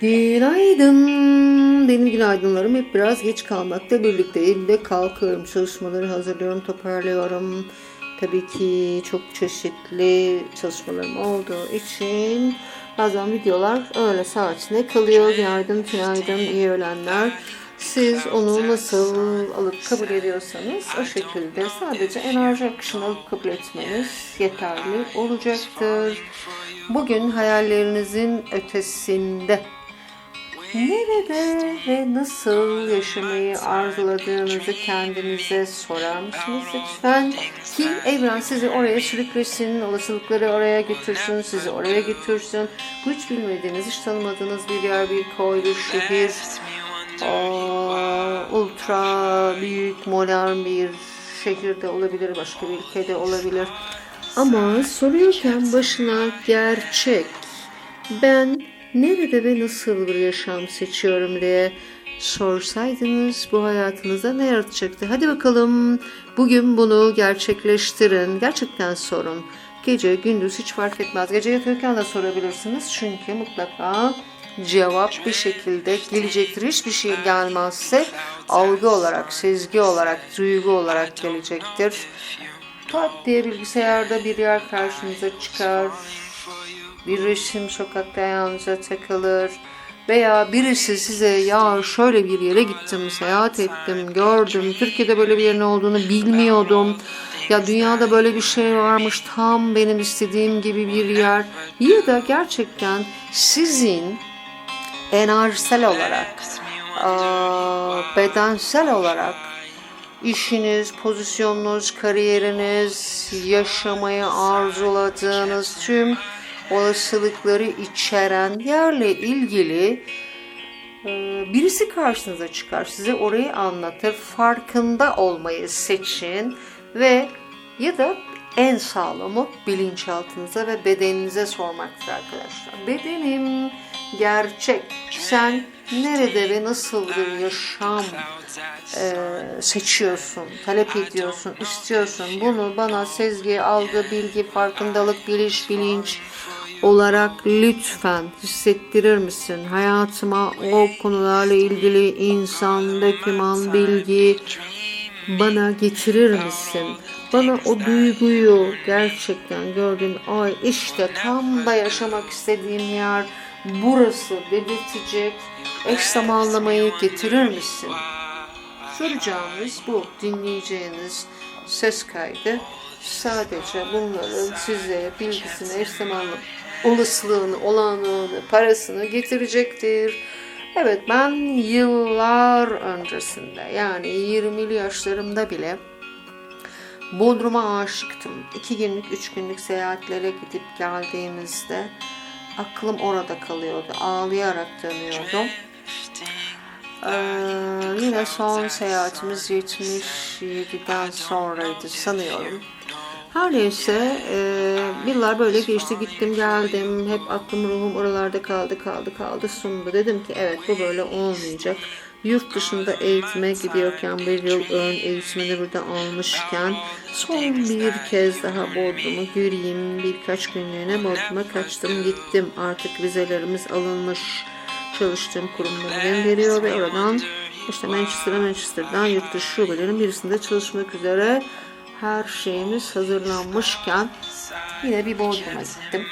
Günaydın. Benim günaydınlarım hep biraz geç kalmakta birlikteyim ve kalkıyorum. Çalışmaları hazırlıyorum, toparlıyorum. Tabii ki çok çeşitli çalışmalarım olduğu için bazen videolar öğle saatine kalıyor. Günaydın, günaydın, iyi öğlenler. Siz onu nasıl alıp kabul ediyorsanız o şekilde sadece enerji akışını alıp kabul etmeniz yeterli olacaktır. Bugün hayallerinizin ötesinde nerede ve nasıl yaşamayı arzuladığınızı kendinize sorar mısınız lütfen? Ki evren sizi oraya sürüklesin, olasılıkları oraya götürsün, sizi oraya götürsün. Bu hiç bilmediğiniz, hiç tanımadığınız bir yer, bir koy, bir şehir, aa, ultra büyük, modern bir şehirde olabilir, başka bir ülkede olabilir. Ama soruyorken başına gerçek, ben nerede ve nasıl bir yaşam seçiyorum diye sorsaydınız bu hayatınıza ne yaratacaktı? Hadi bakalım bugün bunu gerçekleştirin. Gerçekten sorun. Gece, gündüz hiç fark etmez. Gece yatırken de sorabilirsiniz. Çünkü mutlaka cevap bir şekilde gelecektir. Hiçbir şey gelmezse algı olarak, sezgi olarak, duygu olarak gelecektir. Pat diye bilgisayarda bir yer karşınıza çıkar. Bir resim sokakta ayağınıza takılır. Veya birisi size ya şöyle bir yere gittim, seyahat ettim, gördüm. Türkiye'de böyle bir yerin olduğunu bilmiyordum. Ya dünyada böyle bir şey varmış tam benim istediğim gibi bir yer. Ya da gerçekten sizin enerjisel olarak, bedensel olarak işiniz, pozisyonunuz, kariyeriniz, yaşamayı arzuladığınız tüm olasılıkları içeren yerle ilgili birisi karşınıza çıkar. Size orayı anlatır. Farkında olmayı seçin ve ya da en sağlamı bilinçaltınıza ve bedeninize sormaktır arkadaşlar. Bedenim gerçek. Sen nerede ve nasıl bir yaşam e, seçiyorsun, talep ediyorsun, istiyorsun. Bunu bana sezgi, algı, bilgi, farkındalık, biliş, bilinç olarak lütfen hissettirir misin? Hayatıma o konularla ilgili insan, doküman, bilgi bana getirir misin? Bana o duyguyu gerçekten gördüğüm ay işte tam da yaşamak istediğim yer burası dedirtecek eş zamanlamayı getirir misin? Soracağımız bu dinleyeceğiniz ses kaydı sadece bunların size bilgisini eş zamanlı olasılığını, olanlığını, parasını getirecektir. Evet ben yıllar öncesinde yani 20'li yaşlarımda bile Bodrum'a aşıktım. İki günlük, üç günlük seyahatlere gidip geldiğimizde aklım orada kalıyordu. Ağlayarak dönüyordum. Ee, yine son seyahatimiz 77'den sonraydı sanıyorum. Her neyse e, yıllar böyle geçti. Gittim geldim. Hep aklım ruhum oralarda kaldı kaldı kaldı. Sonunda dedim ki evet bu böyle olmayacak. Yurt dışında eğitime gidiyorken bir yıl ön eğitimini burada almışken son bir kez daha Bodrum'u göreyim birkaç günlüğüne Bodrum'a kaçtım gittim. Artık vizelerimiz alınmış. Çalıştığım kurumlara gönderiyor ve oradan işte Manchester'a Manchester'dan yurt dışı şubelerin birisinde çalışmak üzere her şeyimiz hazırlanmışken yine bir Bodrum'a gittim.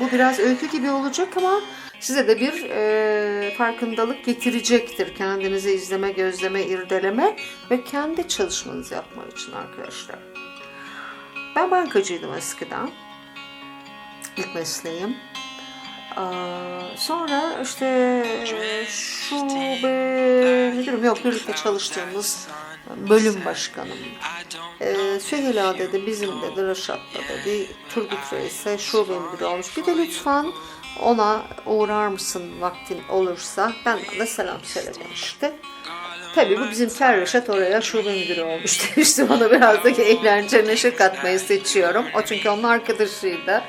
Bu biraz öykü gibi olacak ama size de bir e, farkındalık getirecektir. Kendinizi izleme, gözleme, irdeleme ve kendi çalışmanızı yapma için arkadaşlar. Ben bankacıydım eskiden. İlk mesleğim. Sonra işte şube müdürüm yok birlikte çalıştığımız bölüm başkanım. Ee, Süheyla dedi bizim dedi Reşat'ta dedi Turgut Reis'e şube müdürü olmuş. Bir de lütfen ona uğrar mısın vaktin olursa ben de selam söyle demişti. Tabii bu bizim Reşat oraya şube müdürü olmuş demiştim. Ona biraz da eğlence neşe katmayı seçiyorum. O çünkü onun arkadaşıydı.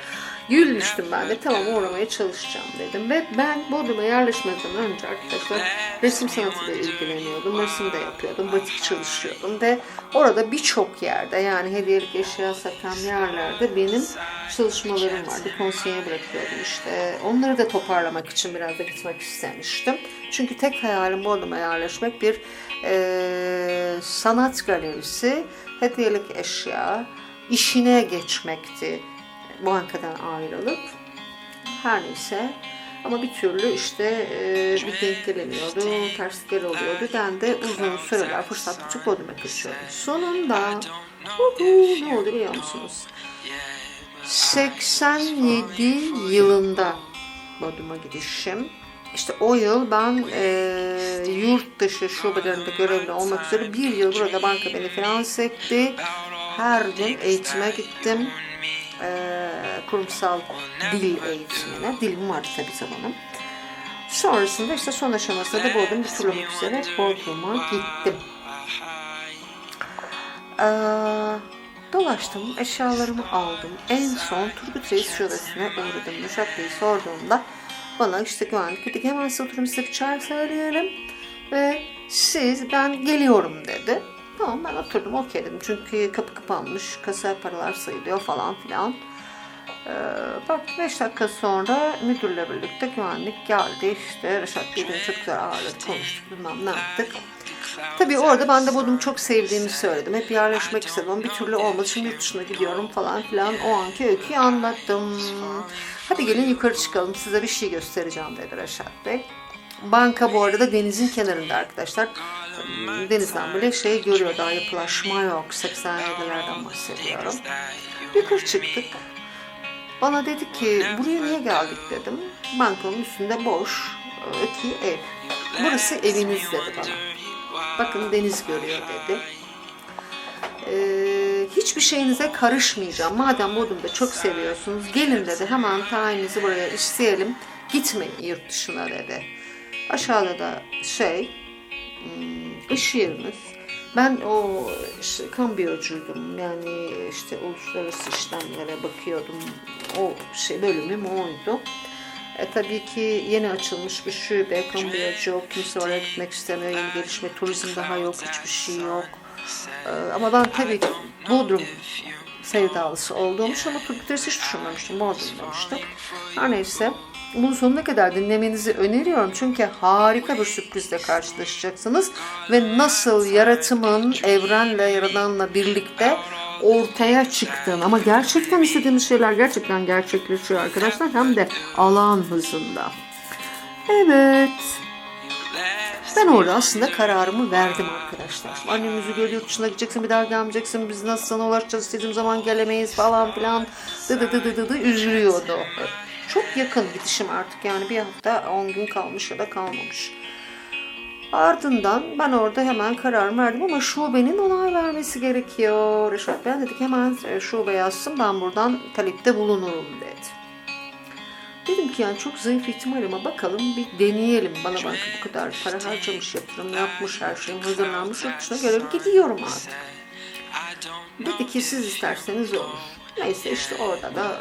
Gülmüştüm ben de tamam uğramaya çalışacağım dedim. Ve ben Bodrum'a yerleşmeden önce arkadaşlar resim sanatıyla ilgileniyordum. Resim de yapıyordum. Batik çalışıyordum ve orada birçok yerde yani hediyelik eşya satan yerlerde benim çalışmalarım vardı. Konseye bırakıyordum işte. Onları da toparlamak için biraz da gitmek istemiştim. Çünkü tek hayalim Bodrum'a yerleşmek bir e, sanat galerisi, hediyelik eşya, işine geçmekti bankadan ayrılıp. Her neyse ama bir türlü işte e, bir denk gelemiyordu, terslikler oluyordu. Ben de uzun süreler fırsat buçuk Bodrum'a kaçıyordum. Sonunda uhu, ne oldu biliyor musunuz? 87 yılında Bodrum'a gidişim. İşte o yıl ben e, yurt dışı şubelerinde görevli olmak üzere bir yıl burada banka beni finanse etti. Her gün eğitime gittim. E, kurumsal dil eğitimine. Dilim vardı tabii zamanım. Sonrasında işte son aşamasında da Bodrum bir turlamak üzere Bodrum'a gittim. Ee, dolaştım, eşyalarımı aldım. En son Turgut Reis şubesine uğradım. Nuşat Bey'i sorduğumda bana işte güvenlik dedi hemen size oturun size bir çay söyleyelim. Ve siz ben geliyorum dedi. Tamam ben oturdum okey dedim. Çünkü kapı kapanmış, kasa paralar sayılıyor falan filan. Ee, bak 5 dakika sonra müdürle birlikte güvenlik geldi işte Reşat Bey beni çok güzel ağırladı konuştuk bilmem ne yaptık. Tabii orada ben de Bodrum'u çok sevdiğimi söyledim. Hep yerleşmek istedim ama bir türlü olmadı. Şimdi yurt dışına gidiyorum falan filan. O anki öyküyü anlattım. Hadi gelin yukarı çıkalım size bir şey göstereceğim dedi Reşat Bey. Banka bu arada denizin kenarında arkadaşlar. Denizden bile şey görüyor daha yapılaşma yok. 87'lerden bahsediyorum. Yukarı çıktık. Bana dedi ki buraya niye geldik dedim. Bankanın üstünde boş ötü ev. Burası eviniz dedi bana. Bakın deniz görüyor dedi. Ee, hiçbir şeyinize karışmayacağım. Madem Bodrum'da çok seviyorsunuz gelin dedi. Hemen tayininizi buraya isteyelim. Gitmeyin yurt dışına dedi. Aşağıda da şey iş yerimiz. Ben o işte, kambiyocuydum. Yani işte uluslararası işlemlere bakıyordum. O şey bölümüm oydu. E, tabii ki yeni açılmış bir şube, kambiyocu, kimse oraya gitmek istemiyor, yeni gelişme, turizm daha yok, hiçbir şey yok. E, ama ben tabii ki Bodrum sevdalısı olduğum için ama Türkleri hiç düşünmemiştim, Bodrum demiştim. Her neyse, bunu sonuna kadar dinlemenizi öneriyorum. Çünkü harika bir sürprizle karşılaşacaksınız. Ve nasıl yaratımın evrenle, yaradanla birlikte ortaya çıktığını ama gerçekten istediğimiz şeyler gerçekten gerçekleşiyor arkadaşlar. Hem de alan hızında. Evet. Ben orada aslında kararımı verdim arkadaşlar. Annem yüzü görüyor, yurt dışına gideceksin bir daha gelmeyeceksin. Biz nasıl sana ulaşacağız istediğim zaman gelemeyiz falan filan. Dı dı dı dı dı, dı üzülüyordu. Çok yakın gidişim artık yani bir hafta 10 gün kalmış ya da kalmamış. Ardından ben orada hemen karar verdim ama şubenin onay vermesi gerekiyor. Reşat ben dedik hemen şube yazsın ben buradan talepte bulunurum dedi. Dedim ki yani çok zayıf ihtimal ama bakalım bir deneyelim. Bana banka bu kadar para harcamış, yatırım yapmış, her şeyim hazırlanmış. Yurt dışına göre gidiyorum artık. Dedi ki siz isterseniz olur. Neyse işte orada da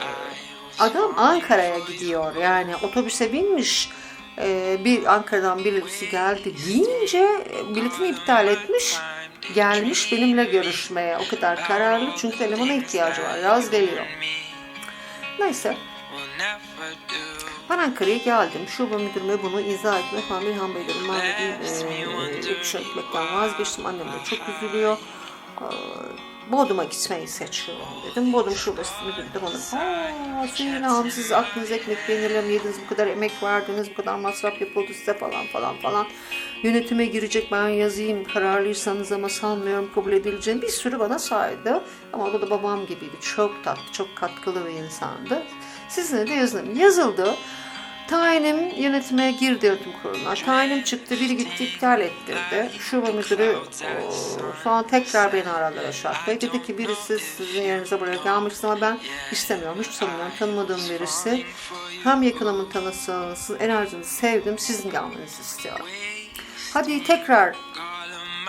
adam Ankara'ya gidiyor. Yani otobüse binmiş bir Ankara'dan birisi geldi deyince biletini iptal etmiş gelmiş benimle görüşmeye o kadar kararlı çünkü elemana ihtiyacı var yaz geliyor neyse ben Ankara'ya geldim. Şube müdürüme bunu izah etmek falan İlhan Bey dedim. Ben dedim e, dışına gitmekten vazgeçtim. Annem de çok üzülüyor. E, Bodrum'a gitmeyi seçiyorum dedim. Bodrum şubesi müdürü de bana aaa Süleyman Hanım siz aklınız ekmek peynirle mi yediniz? Bu kadar emek verdiniz, bu kadar masraf yapıldı size falan falan falan. Yönetime girecek ben yazayım kararlıysanız ama sanmıyorum kabul edileceğini bir sürü bana saydı. Ama o da babam gibiydi. Çok tatlı, çok katkılı bir insandı. Sizinle de yazılım. Yazıldı. Tayinim yönetime girdi yönetim kuruluna. Tayinim çıktı, biri gitti iptal ettirdi. Şube müdürü o, sonra tekrar beni aradı Reşat Bey. Dedi ki birisi sizin yerinize buraya gelmişti ama ben istemiyorum, hiç tanımıyorum. Tanımadığım birisi. Hem yakınımın tanısın, enerjinizi sevdim, sizin gelmenizi istiyorum. Hadi tekrar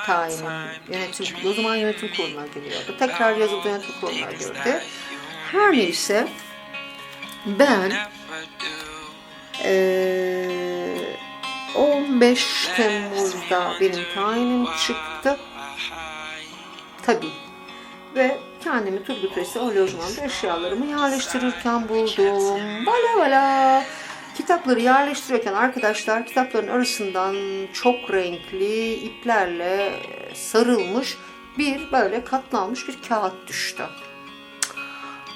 tayinim yönetim. O zaman yönetim kuruluna giriyordu. Tekrar yazıldı yönetim kuruluna girdi. Her neyse Ben eee 15 Temmuz'da benim tayinim çıktı. Tabii. Ve kendimi Turgut Reis'e o lojmanda eşyalarımı yerleştirirken buldum. Bala bala. Kitapları yerleştirirken arkadaşlar kitapların arasından çok renkli iplerle sarılmış bir böyle katlanmış bir kağıt düştü.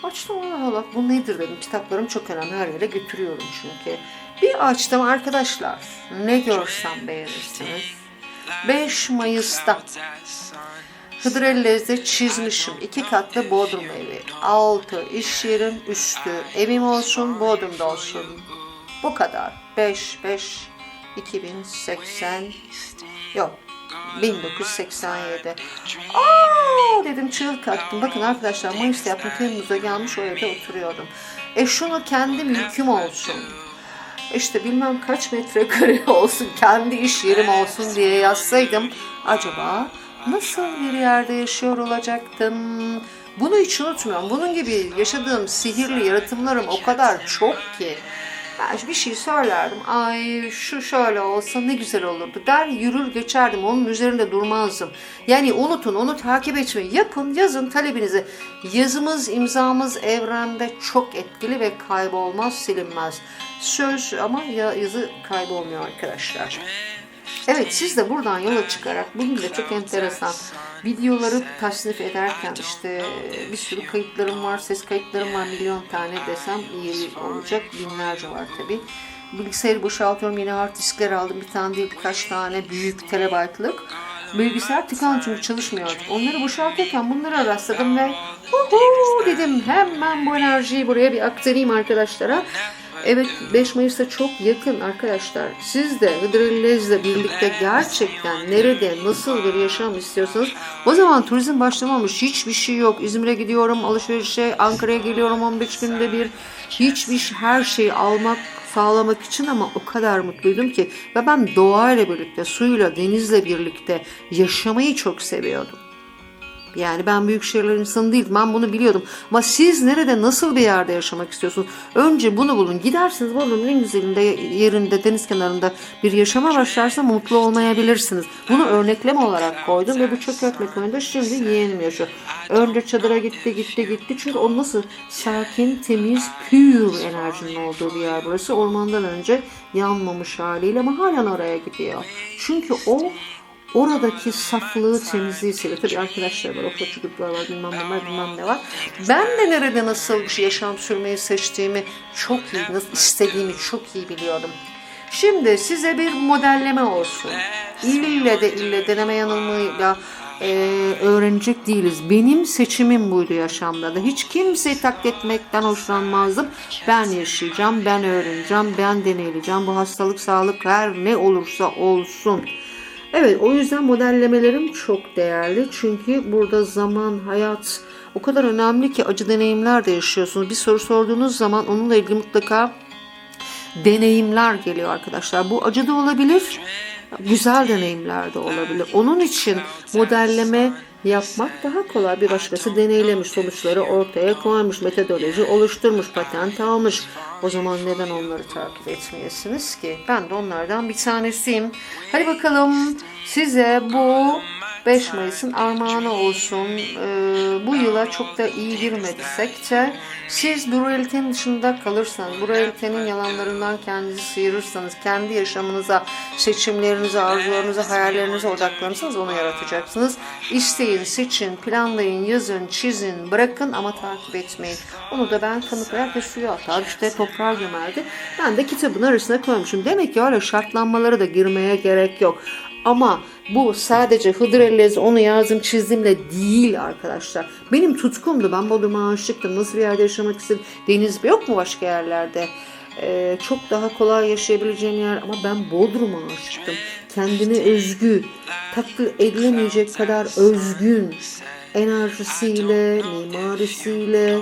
Açtım Allah Allah bu nedir dedim. Kitaplarım çok önemli her yere götürüyorum çünkü. Bir açtım arkadaşlar. Ne görsem beğenirsiniz. 5 Mayıs'ta Hıdrellez'de çizmişim. iki katlı Bodrum evi. Altı iş yerim, üstü evim olsun, Bodrum'da olsun. Bu kadar. 5, 5, 2080, yok 1987. Aa dedim çığlık attım. Bakın arkadaşlar Mayıs'ta yaptım. Temmuz'da gelmiş o evde oturuyordum. E şunu kendi mülküm olsun. İşte bilmem kaç metrekare olsun, kendi iş yerim olsun diye yazsaydım acaba nasıl bir yerde yaşıyor olacaktım? Bunu hiç unutmuyorum. Bunun gibi yaşadığım sihirli yaratımlarım o kadar çok ki. Ben bir şey söylerdim. Ay şu şöyle olsa ne güzel olurdu der yürür geçerdim. Onun üzerinde durmazdım. Yani unutun onu takip etmeyin. Yapın yazın talebinizi. Yazımız imzamız evrende çok etkili ve kaybolmaz silinmez. Söz ama ya yazı kaybolmuyor arkadaşlar. Evet siz de buradan yola çıkarak bugün de çok enteresan videoları tasnif ederken işte bir sürü kayıtlarım var, ses kayıtlarım var milyon tane desem iyi olacak. Binlerce var tabi. Bilgisayarı boşaltıyorum yine hard diskler aldım bir tane değil birkaç tane büyük terabaytlık. Bilgisayar tıkan çünkü çalışmıyor. Onları boşaltırken bunlara rastladım ve Uhu dedim hemen bu enerjiyi buraya bir aktarayım arkadaşlara. Evet 5 Mayıs'ta çok yakın arkadaşlar. Siz de Hıdrellez'le birlikte gerçekten nerede nasıl bir yaşam istiyorsanız o zaman turizm başlamamış hiçbir şey yok. İzmir'e gidiyorum alışverişe Ankara'ya geliyorum 15 günde bir hiçbir şey, her şeyi almak sağlamak için ama o kadar mutluydum ki ve ben doğayla birlikte suyla denizle birlikte yaşamayı çok seviyordum. Yani ben büyük şehirler insanı değildim. Ben bunu biliyordum. Ama siz nerede, nasıl bir yerde yaşamak istiyorsunuz? Önce bunu bulun. Gidersiniz Bodrum'un en güzelinde, yerinde, deniz kenarında bir yaşama başlarsa mutlu olmayabilirsiniz. Bunu örnekleme olarak koydum ve bu çökertme köyünde şimdi yeğenim yaşıyor. Önce çadıra gitti, gitti, gitti. Çünkü o nasıl sakin, temiz, pür enerjinin olduğu bir yer burası. Ormandan önce yanmamış haliyle ama halen oraya gidiyor. Çünkü o oradaki saflığı, temizliği seviyor. Tabii arkadaşlar var, okul çocuklar var, bilmem ne var, bilmem ne var. Ben de nerede nasıl bir yaşam sürmeyi seçtiğimi çok iyi, nasıl istediğimi çok iyi biliyordum. Şimdi size bir modelleme olsun. İlle de ille deneme yanılmayla e, öğrenecek değiliz. Benim seçimim buydu yaşamda da. Hiç kimseyi taklit etmekten hoşlanmazdım. Ben yaşayacağım, ben öğreneceğim, ben deneyleyeceğim. Bu hastalık, sağlık her ne olursa olsun. Evet o yüzden modellemelerim çok değerli. Çünkü burada zaman, hayat o kadar önemli ki acı deneyimler de yaşıyorsunuz. Bir soru sorduğunuz zaman onunla ilgili mutlaka deneyimler geliyor arkadaşlar. Bu acı da olabilir, güzel deneyimler de olabilir. Onun için modelleme yapmak daha kolay. Bir başkası deneylemiş sonuçları ortaya koymuş, metodoloji oluşturmuş, patent almış. O zaman neden onları takip etmeyesiniz ki? Ben de onlardan bir tanesiyim. Hadi bakalım size bu 5 Mayıs'ın armağanı olsun. Ee, bu yıla çok da iyi girmediysek de siz bu realitenin dışında kalırsanız, bu realitenin yalanlarından kendinizi sıyırırsanız, kendi yaşamınıza, seçimlerinize, arzularınıza, hayallerinize odaklanırsanız onu yaratacaksınız. İsteyin, seçin, planlayın, yazın, çizin, bırakın ama takip etmeyin. Onu da ben kanıtlayarak ve suya atar, işte toprağa gömerdi. Ben de kitabın arasına koymuşum. Demek ki öyle şartlanmalara da girmeye gerek yok. Ama bu sadece Hıdrellez onu yazdım çizimle değil arkadaşlar. Benim tutkumdu. Ben Bodrum'a aşıktım. Nasıl bir yerde yaşamak istedim. Deniz yok mu başka yerlerde? Ee, çok daha kolay yaşayabileceğim yer ama ben Bodrum'a aşıktım. Kendine özgü, taklit edilemeyecek kadar özgün enerjisiyle, mimarisiyle,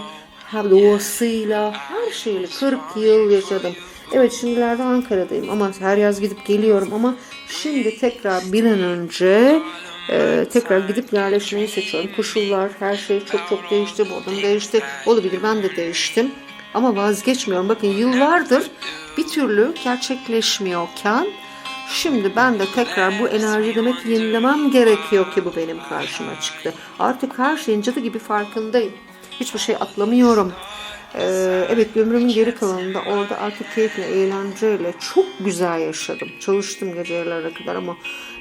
doğasıyla, her şeyle 40 yıl yaşadım. Evet şimdilerde Ankara'dayım ama her yaz gidip geliyorum ama şimdi tekrar bir an önce e, tekrar gidip yerleşmeyi seçiyorum. Koşullar, her şey çok çok değişti. Bodrum değişti. Olabilir ben de değiştim. Ama vazgeçmiyorum. Bakın yıllardır bir türlü gerçekleşmiyorken şimdi ben de tekrar bu enerji demek yenilemem gerekiyor ki bu benim karşıma çıktı. Artık her şeyin cadı gibi farkındayım. Hiçbir şey atlamıyorum. Ee, evet ömrümün geri kalanında orada artık keyifle, eğlenceyle çok güzel yaşadım. Çalıştım gece yarılara kadar ama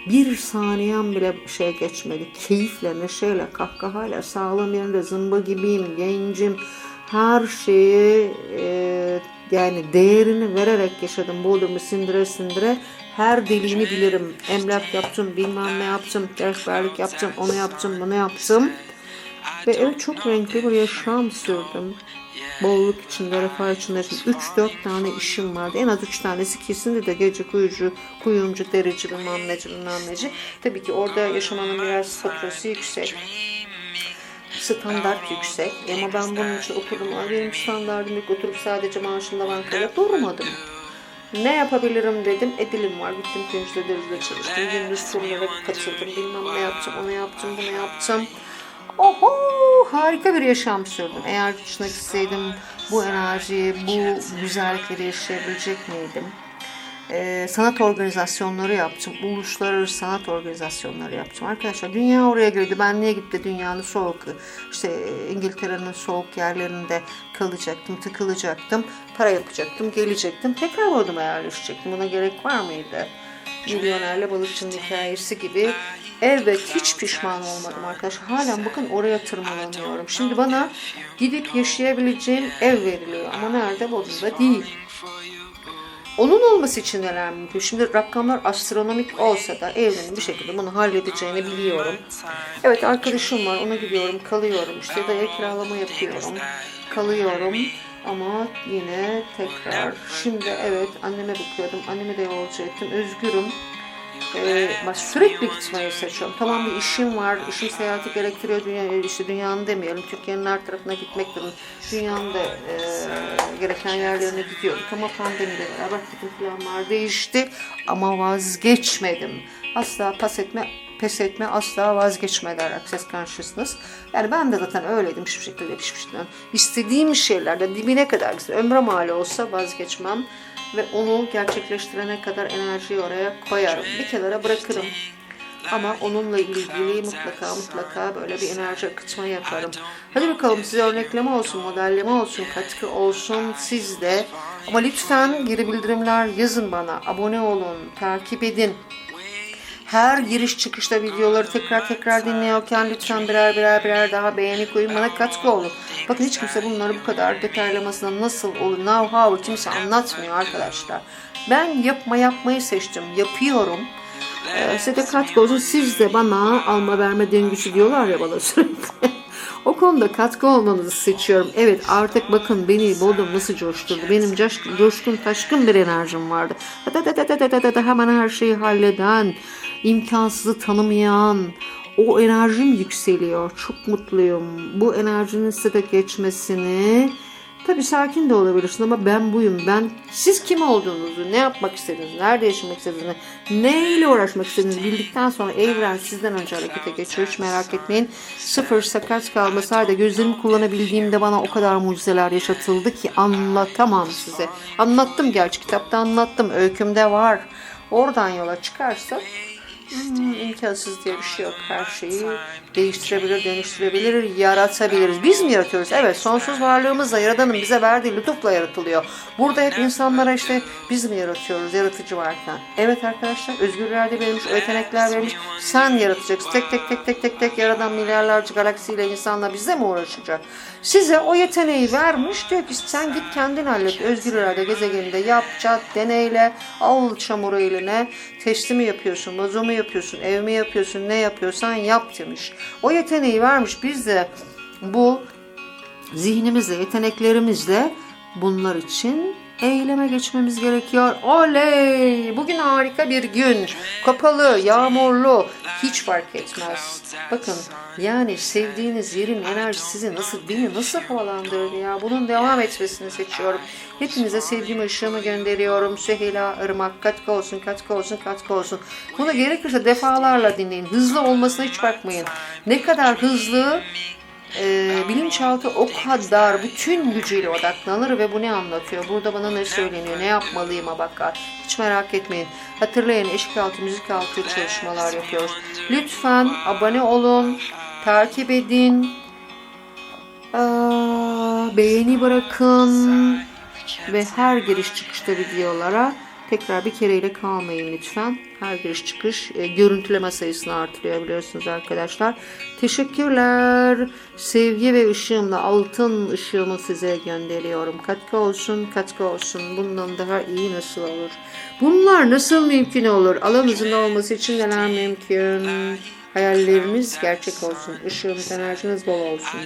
bir saniyem bile şey geçmedi. Keyifle, neşeyle, kahkahayla, sağlam yerinde zımba gibiyim, gencim. Her şeyi e, yani değerini vererek yaşadım. Bodrum'u sindire sindire her deliğini bilirim. Emlak yaptım, bilmem ne yaptım, rehberlik yaptım, onu yaptım, bunu yaptım. Ve evet çok renkli bir yaşam sürdüm. Bolluk içinde, refah içinde. 3-4 tane işim vardı. En az 3 tanesi kesinlikle de gece kuyucu, kuyumcu, derici, bilmem neci, bilmem neci. Tabii ki orada yaşamanın biraz faturası yüksek. Standart yüksek. Ama ben bunun için oturdum. Benim standartım yok. Oturup sadece maaşımla bankada durmadım. Ne yapabilirim dedim. Edilim var. Gittim derizde çalıştım. Gündüz turlara katıldım. Bilmem ne yaptım, onu yaptım, bunu yaptım. Oho harika bir yaşam sürdüm. Eğer dışına gitseydim bu enerjiyi, bu güzellikleri yaşayabilecek miydim? Ee, sanat organizasyonları yaptım. Uluslararası sanat organizasyonları yaptım. Arkadaşlar dünya oraya girdi. Ben niye gitti dünyanın soğuk, işte İngiltere'nin soğuk yerlerinde kalacaktım, tıkılacaktım. Para yapacaktım, gelecektim. Tekrar Bodrum'a yerleşecektim. Buna gerek var mıydı? Milyonerle balıkçının hikayesi gibi Evet hiç pişman olmadım arkadaşlar. Halen bakın oraya tırmalanıyorum. Şimdi bana gidip yaşayabileceğim ev veriliyor. Ama nerede? Bodrum'da değil. Onun olması için neler mümkün? Şimdi rakamlar astronomik olsa da evrenin bir şekilde bunu halledeceğini biliyorum. Evet arkadaşım var ona gidiyorum kalıyorum. İşte ya da kiralama yapıyorum. Kalıyorum. Ama yine tekrar şimdi evet anneme bakıyordum. Anneme de yolcu ettim. Özgürüm. Ee, bak sürekli gitmeyi seçiyorum. Tamam bir işim var, işim seyahati gerektiriyor. Dünya, işte dünyanın demeyelim, Türkiye'nin her tarafına gitmek durumunda. Dünyanın da e, gereken yerlerine gidiyorduk ama pandemiyle beraber bütün planlar değişti. Ama vazgeçmedim. Asla pas etme pes etme asla vazgeçme der Access Consciousness. Yani ben de zaten öyleydim hiçbir şekilde hiçbir şeyden. İstediğim şeylerde dibine kadar güzel. Ömre mal olsa vazgeçmem ve onu gerçekleştirene kadar enerjiyi oraya koyarım. Bir kenara bırakırım. Ama onunla ilgili mutlaka mutlaka böyle bir enerji akıtma yaparım. Hadi bakalım size örnekleme olsun, modelleme olsun, katkı olsun sizde. Ama lütfen geri bildirimler yazın bana. Abone olun, takip edin. Her giriş çıkışta videoları tekrar tekrar dinliyorken lütfen birer birer birer daha beğeni koyun bana katkı olun. Bakın hiç kimse bunları bu kadar detaylamasına nasıl olur, now how kimse anlatmıyor arkadaşlar. Ben yapma yapmayı seçtim, yapıyorum. Ee, size de katkı olsun. Siz de bana alma verme döngüsü diyorlar ya bana sürekli. O konuda katkı olmanızı seçiyorum. Evet artık bakın beni Bodrum nasıl coşturdu. Benim coşkun taşkın bir enerjim vardı. Da da da da da da da hemen her şeyi halleden, imkansızı tanımayan, o enerjim yükseliyor. Çok mutluyum. Bu enerjinin size de geçmesini Tabii sakin de olabilirsin ama ben buyum. Ben siz kim olduğunuzu, ne yapmak istediğinizi, nerede yaşamak istediğinizi, neyle uğraşmak istediğinizi bildikten sonra evren sizden önce harekete geçiyor. Hiç merak etmeyin. Sıfır sakat kalma sadece gözlerimi kullanabildiğimde bana o kadar mucizeler yaşatıldı ki anlatamam size. Anlattım gerçi kitapta anlattım. Öykümde var. Oradan yola çıkarsa Hmm, imkansız diye bir şey yok. Her şeyi değiştirebilir, dönüştürebilir, yaratabiliriz. Biz mi yaratıyoruz? Evet, sonsuz varlığımızla, Yaradan'ın bize verdiği lütufla yaratılıyor. Burada hep insanlara işte biz mi yaratıyoruz, yaratıcı varken? Evet arkadaşlar, özgür irade verilmiş, yetenekler verilmiş. Sen yaratacaksın. Tek tek tek tek tek tek Yaradan milyarlarca galaksiyle insanla bize mi uğraşacak? Size o yeteneği vermiş, diyor ki sen git kendin hallet. Özgür irade gezegeninde yap, çat, deneyle, al çamuru eline, testimi yapıyorsun, vazomu yapıyorsun, ev mi yapıyorsun, ne yapıyorsan yap demiş. O yeteneği vermiş. Biz de bu zihnimizle, yeteneklerimizle bunlar için eyleme geçmemiz gerekiyor. Oley! Bugün harika bir gün. Kapalı, yağmurlu, hiç fark etmez. Bakın yani sevdiğiniz yerin enerjisi sizi nasıl, beni nasıl havalandırır ya. Bunun devam etmesini seçiyorum. Hepinize sevdiğim ışığımı gönderiyorum. Süheyla, Irmak, katkı olsun, katkı olsun, katkı olsun. Bunu gerekirse defalarla dinleyin. Hızlı olmasına hiç bakmayın. Ne kadar hızlı e, bilinçaltı o kadar bütün gücüyle odaklanır ve bu ne anlatıyor? Burada bana ne söyleniyor? Ne yapmalıyıma bakar. Hiç merak etmeyin. Hatırlayın eşik altı, müzik altı çalışmalar yapıyoruz. Lütfen abone olun, takip edin, Aa, beğeni bırakın ve her giriş çıkışta videolara tekrar bir kereyle kalmayın lütfen. Her giriş çıkış e, görüntüleme sayısını artırıyor biliyorsunuz arkadaşlar. Teşekkürler. Sevgi ve ışığımla altın ışığımı size gönderiyorum. Katkı olsun, katkı olsun. Bundan daha iyi nasıl olur? Bunlar nasıl mümkün olur? Alanınızın olması için neler mümkün? Hayalleriniz gerçek olsun. Işığınız, enerjiniz bol olsun.